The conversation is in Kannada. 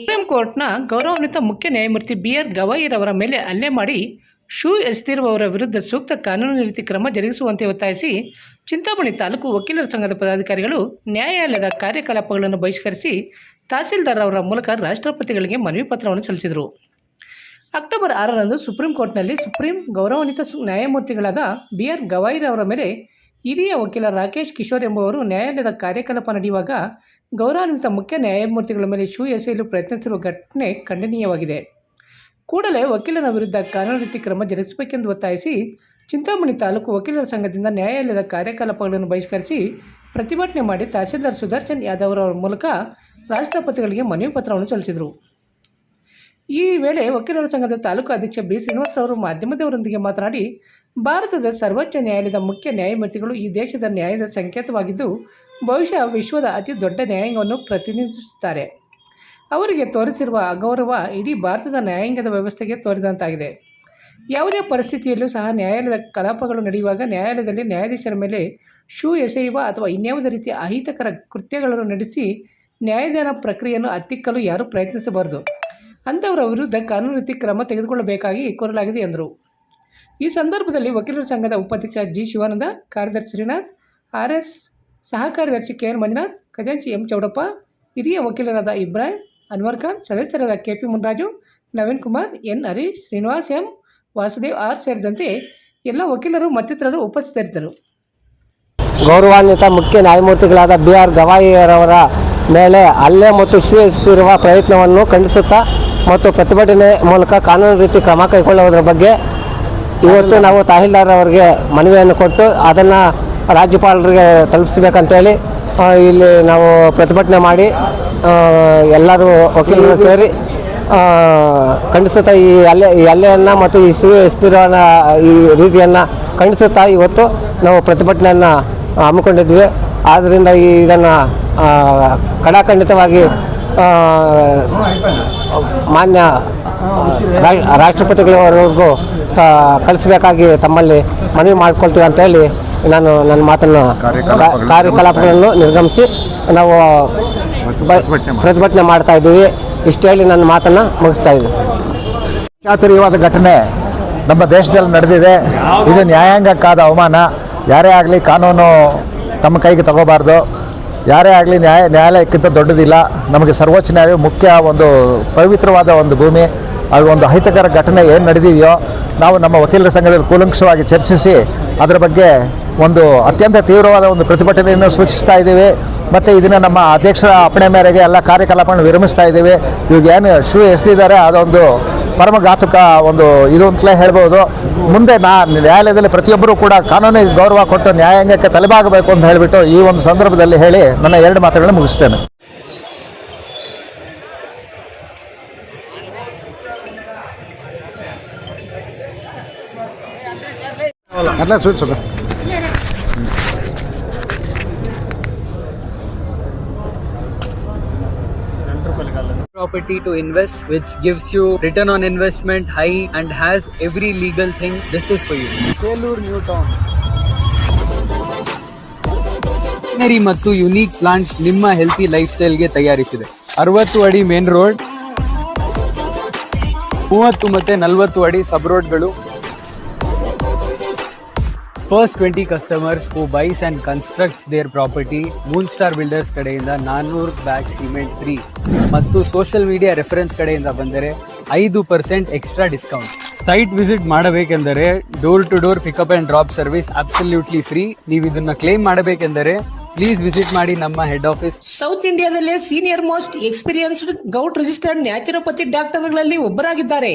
ಸುಪ್ರೀಂ ಕೋರ್ಟ್ನ ಗೌರವಾನ್ವಿತ ಮುಖ್ಯ ನ್ಯಾಯಮೂರ್ತಿ ಬಿ ಆರ್ ಗವಾಯಿರವರ ಮೇಲೆ ಹಲ್ಲೆ ಮಾಡಿ ಶೂ ಎಸೆದಿರುವವರ ವಿರುದ್ಧ ಸೂಕ್ತ ಕಾನೂನು ರೀತಿ ಕ್ರಮ ಜರುಗಿಸುವಂತೆ ಒತ್ತಾಯಿಸಿ ಚಿಂತಾಮಣಿ ತಾಲೂಕು ವಕೀಲರ ಸಂಘದ ಪದಾಧಿಕಾರಿಗಳು ನ್ಯಾಯಾಲಯದ ಕಾರ್ಯಕಲಾಪಗಳನ್ನು ಬಹಿಷ್ಕರಿಸಿ ತಹಸೀಲ್ದಾರ್ ಅವರ ಮೂಲಕ ರಾಷ್ಟ್ರಪತಿಗಳಿಗೆ ಮನವಿ ಪತ್ರವನ್ನು ಸಲ್ಲಿಸಿದರು. ಅಕ್ಟೋಬರ್ ಆರರಂದು ಸುಪ್ರೀಂ ಕೋರ್ಟ್ನಲ್ಲಿ ಸುಪ್ರೀಂ ಗೌರವಾನ್ವಿತ ನ್ಯಾಯಮೂರ್ತಿಗಳಾದ ಬಿ ಆರ್ ಗವಾಯಿರವರ ಮೇಲೆ ಹಿರಿಯ ವಕೀಲ ರಾಕೇಶ್ ಕಿಶೋರ್ ಎಂಬುವರು ನ್ಯಾಯಾಲಯದ ಕಾರ್ಯಕಲಾಪ ನಡೆಯುವಾಗ ಗೌರವಾನ್ವಿತ ಮುಖ್ಯ ನ್ಯಾಯಮೂರ್ತಿಗಳ ಮೇಲೆ ಶೂ ಎಸೆಯಲು ಪ್ರಯತ್ನಿಸಿರುವ ಘಟನೆ ಖಂಡನೀಯವಾಗಿದೆ. ಕೂಡಲೇ ವಕೀಲರ ವಿರುದ್ಧ ಕಾನೂನು ರೀತಿ ಕ್ರಮ ಜರುಗಿಸಬೇಕೆಂದು ಒತ್ತಾಯಿಸಿ ಚಿಂತಾಮಣಿ ತಾಲೂಕು ವಕೀಲರ ಸಂಘದಿಂದ ನ್ಯಾಯಾಲಯದ ಕಾರ್ಯಕಲಾಪಗಳನ್ನು ಬಹಿಷ್ಕರಿಸಿ ಪ್ರತಿಭಟನೆ ಮಾಡಿ ತಹಸೀಲ್ದಾರ್ ಸುದರ್ಶನ್ ಯಾದವ್ ಅವರ ಮೂಲಕ ರಾಷ್ಟ್ರಪತಿಗಳಿಗೆ ಮನವಿ ಪತ್ರವನ್ನು ಸಲ್ಲಿಸಿದರು. ಈ ವೇಳೆ ವಕೀಲರ ಸಂಘದ ತಾಲೂಕು ಅಧ್ಯಕ್ಷ ಬಿ. ಶ್ರೀನಿವಾಸರವರು ಮಾಧ್ಯಮದವರೊಂದಿಗೆ ಮಾತನಾಡಿ, ಭಾರತದ ಸರ್ವೋಚ್ಚ ನ್ಯಾಯಾಲಯದ ಮುಖ್ಯ ನ್ಯಾಯಮೂರ್ತಿಗಳು ಈ ದೇಶದ ನ್ಯಾಯದ ಸಂಕೇತವಾಗಿದ್ದು, ಬಹುಶಃ ವಿಶ್ವದ ಅತಿ ದೊಡ್ಡ ನ್ಯಾಯಾಂಗವನ್ನು ಪ್ರತಿನಿಧಿಸುತ್ತಾರೆ. ಅವರಿಗೆ ತೋರಿಸಿರುವ ಅಗೌರವ ಇಡೀ ಭಾರತದ ನ್ಯಾಯಾಂಗದ ವ್ಯವಸ್ಥೆಗೆ ತೋರಿದಂತಾಗಿದೆ. ಯಾವುದೇ ಪರಿಸ್ಥಿತಿಯಲ್ಲೂ ಸಹ ನ್ಯಾಯಾಲಯದ ಕಲಾಪಗಳು ನಡೆಯುವಾಗ ನ್ಯಾಯಾಲಯದಲ್ಲಿ ನ್ಯಾಯಾಧೀಶರ ಮೇಲೆ ಶೂ ಎಸೆಯುವ ಅಥವಾ ಇನ್ಯಾವುದೇ ರೀತಿಯ ಅಹಿತಕರ ಕೃತ್ಯಗಳನ್ನು ನಡೆಸಿ ನ್ಯಾಯದಾನ ಪ್ರಕ್ರಿಯೆಯನ್ನು ಹತ್ತಿಕ್ಕಲು ಯಾರೂ ಪ್ರಯತ್ನಿಸಬಾರದು. ಅಂಥವರ ವಿರುದ್ಧ ಕಾನೂನು ರೀತಿ ಕ್ರಮ ತೆಗೆದುಕೊಳ್ಳಬೇಕಾಗಿ ಕೋರಲಾಗಿದೆ ಎಂದರು. ಈ ಸಂದರ್ಭದಲ್ಲಿ ವಕೀಲರ ಸಂಘದ ಉಪಾಧ್ಯಕ್ಷ ಜಿ. ಶಿವಾನಂದ, ಕಾರ್ಯದರ್ಶಿ ಶ್ರೀನಾಥ್, ಆರ್ ಎಸ್ ಸಹ ಕಾರ್ಯದರ್ಶಿ ಕೆ. ಎನ್. ಮಂಜುನಾಥ್, ಖಜಾಂಚಿ ಎಂ. ಚೌಡಪ್ಪ, ಹಿರಿಯ ವಕೀಲರಾದ ಇಬ್ರಾಹಿಂ ಅನ್ವರ್ ಖಾನ್, ಸದಸ್ಯರಾದ K. P. Munraju, Naveen Kumar, N. Harish, Srinivas M, Vasudev R ಸೇರಿದಂತೆ ಎಲ್ಲ ವಕೀಲರು ಮತ್ತಿತರರು ಉಪಸ್ಥಿತರಿದ್ದರು. ಗೌರವಾನ್ವಿತ ಮುಖ್ಯ ನ್ಯಾಯಮೂರ್ತಿಗಳಾದ ಬಿ. ಆರ್. ಗವಾಯಿಯರವರ ಮೇಲೆ ಹಲ್ಲೆ ಮತ್ತು ಶೂ ಎಸೆದಿರುವ ಪ್ರಯತ್ನವನ್ನು ಖಂಡಿಸುತ್ತಾ ಮತ್ತು ಪ್ರತಿಭಟನೆ ಮೂಲಕ ಕಾನೂನು ರೀತಿ ಕ್ರಮ ಕೈಗೊಳ್ಳುವುದರ ಬಗ್ಗೆ ಇವತ್ತು ನಾವು ತಹಸೀಲ್ದಾರ್ ಅವರಿಗೆ ಮನವಿಯನ್ನು ಕೊಟ್ಟು ಅದನ್ನು ರಾಜ್ಯಪಾಲರಿಗೆ ತಲುಪಿಸ್ಬೇಕಂತೇಳಿ ಇಲ್ಲಿ ನಾವು ಪ್ರತಿಭಟನೆ ಮಾಡಿ ಎಲ್ಲರೂ ವಕೀಲರು ಸೇರಿ ಖಂಡಿಸುತ್ತಾ ಈ ಅಲ್ಲೆ ಈ ಹಲ್ಲೆಯನ್ನು ಮತ್ತು ಈ ಶೂ ಸ್ಥಿರನ ಈ ರೀತಿಯನ್ನು ಖಂಡಿಸುತ್ತಾ ಇವತ್ತು ನಾವು ಪ್ರತಿಭಟನೆಯನ್ನು ಹಮ್ಮಿಕೊಂಡಿದ್ವಿ. ಆದ್ದರಿಂದ ಈ ಇದನ್ನು ಕಡಾಖಂಡಿತವಾಗಿ ಮಾನ್ಯ ರಾ- ರಾಷ್ಟ್ರಪತಿಗಳವರೆಗೂ ಸಹ ಕಳಿಸಬೇಕಾಗಿ ತಮ್ಮಲ್ಲಿ ಮನವಿ ಮಾಡ್ಕೊಳ್ತೀವಿ ಅಂತೇಳಿ ನಾನು ನನ್ನ ಮಾತನ್ನು ಕಾರ್ಯಕಲಾಪಗಳನ್ನು ನಿರ್ಗಮಿಸಿ ನಾವು ಪ್ರತಿಭಟನೆ ಮಾಡ್ತಾ ಇದ್ದೀವಿ. ಇಷ್ಟು ಹೇಳಿ ನನ್ನ ಮಾತನ್ನು ಮುಗಿಸ್ತಾ ಇದ್ದೀನಿ. ಚಾತುರ್ಯವಾದ ಘಟನೆ ನಮ್ಮ ದೇಶದಲ್ಲಿ ನಡೆದಿದೆ. ಇದು ನ್ಯಾಯಾಂಗಕ್ಕಾದ ಅವಮಾನ. ಯಾರೇ ಆಗಲಿ ಕಾನೂನು ತಮ್ಮ ಕೈಗೆ ತಗೋಬಾರ್ದು. ಯಾರೇ ಆಗಲಿ ನ್ಯಾಯ ನ್ಯಾಯಾಲಯಕ್ಕಿಂತ ದೊಡ್ಡದಿಲ್ಲ. ನಮಗೆ ಸರ್ವೋಚ್ಚ ನ್ಯಾಯ ಮುಖ್ಯ ಒಂದು ಪವಿತ್ರವಾದ ಒಂದು ಭೂಮಿ, ಅದು ಒಂದು ಅಹಿತಕರ ಘಟನೆ ಏನು ನಡೆದಿದೆಯೋ ನಾವು ನಮ್ಮ ವಕೀಲರ ಸಂಘದಲ್ಲಿ ಕೂಲಂಕಷವಾಗಿ ಚರ್ಚಿಸಿ ಅದರ ಬಗ್ಗೆ ಒಂದು ಅತ್ಯಂತ ತೀವ್ರವಾದ ಒಂದು ಪ್ರತಿಭಟನೆಯನ್ನು ಸೂಚಿಸ್ತಾ ಇದ್ದೀವಿ. ಮತ್ತು ಇದನ್ನು ನಮ್ಮ ಅಧ್ಯಕ್ಷರ ಅಪ್ಪಣೆ ಮೇರೆಗೆ ಎಲ್ಲ ಕಾರ್ಯಕಲಾಪಗಳನ್ನು ವಿರಮಿಸ್ತಾ ಇದ್ದೀವಿ. ಇವಾಗ ಏನು ಶೂ ಎಸೆದಿದ್ದಾರೆ ಅದೊಂದು ಪರಮಘಾತುಕ ಒಂದು ಇದು ಅಂತಲೇ ಹೇಳ್ಬೋದು. ಮುಂದೆ ನಾ ನ್ಯಾಯಾಲಯದಲ್ಲಿ ಪ್ರತಿಯೊಬ್ಬರೂ ಕೂಡ ಕಾನೂನಿಗೆ ಗೌರವ ಕೊಟ್ಟು ನ್ಯಾಯಾಂಗಕ್ಕೆ ತಲೆಬಾಗಬೇಕು ಅಂತ ಹೇಳಿಬಿಟ್ಟು ಈ ಒಂದು ಸಂದರ್ಭದಲ್ಲಿ ಹೇಳಿ ನನ್ನ ಎರಡು ಮಾತುಗಳನ್ನು ಮುಗಿಸ್ತೇನೆ. ಎಲ್ಲ ಸೂಚಿಸೋದು property to invest which gives you return on investment high and has every legal thing this is for you Chelur new town greenery ಮತ್ತು ಯುನೀಕ್ ಪ್ಲಾಂಟ್ಸ್ ನಿಮ್ಮ ಹೆಲ್ತಿ ಲೈಫ್ ಸ್ಟೈಲ್ಗೆ ತಯಾರಿಸಿದೆ ಅರವತ್ತು ಅಡಿ ಮೇನ್ ರೋಡ್ ಮೂವತ್ತು ಮತ್ತೆ ನಲವತ್ತು ಅಡಿ ಸಬ್ ರೋಡ್ಗಳು first twenty customers who buys and constructs their property moon star builders ಕಡೆಯಿಂದ ನಾನ್ನೂರು ಬ್ಯಾಗ್ ಸಿಮೆಂಟ್ ಫ್ರೀ ಮತ್ತು ಸೋಷಿಯಲ್ ಮೀಡಿಯಾ ರೆಫರೆನ್ಸ್ ಕಡೆಯಿಂದ ಬಂದರೆ ಐದು percent extra discount site visit ಮಾಡಬೇಕೆಂದರೆ door to door pickup and drop service absolutely free ನೀವು ಇದನ್ನ ಕ್ಲೇಮ್ ಮಾಡಬೇಕೆಂದರೆ ಪ್ಲೀಸ್ ವಿಸಿಟ್ ಮಾಡಿ ನಮ್ಮ ಹೆಡ್ ಆಫೀಸ್ ಸೌತ್ ಇಂಡಿಯಾದಲ್ಲಿ senior most experienced gout registered naturopathy ಡಾಕ್ಟರ್ಗಳಲ್ಲಿ ಒಬ್ಬರಾಗಿದ್ದಾರೆ.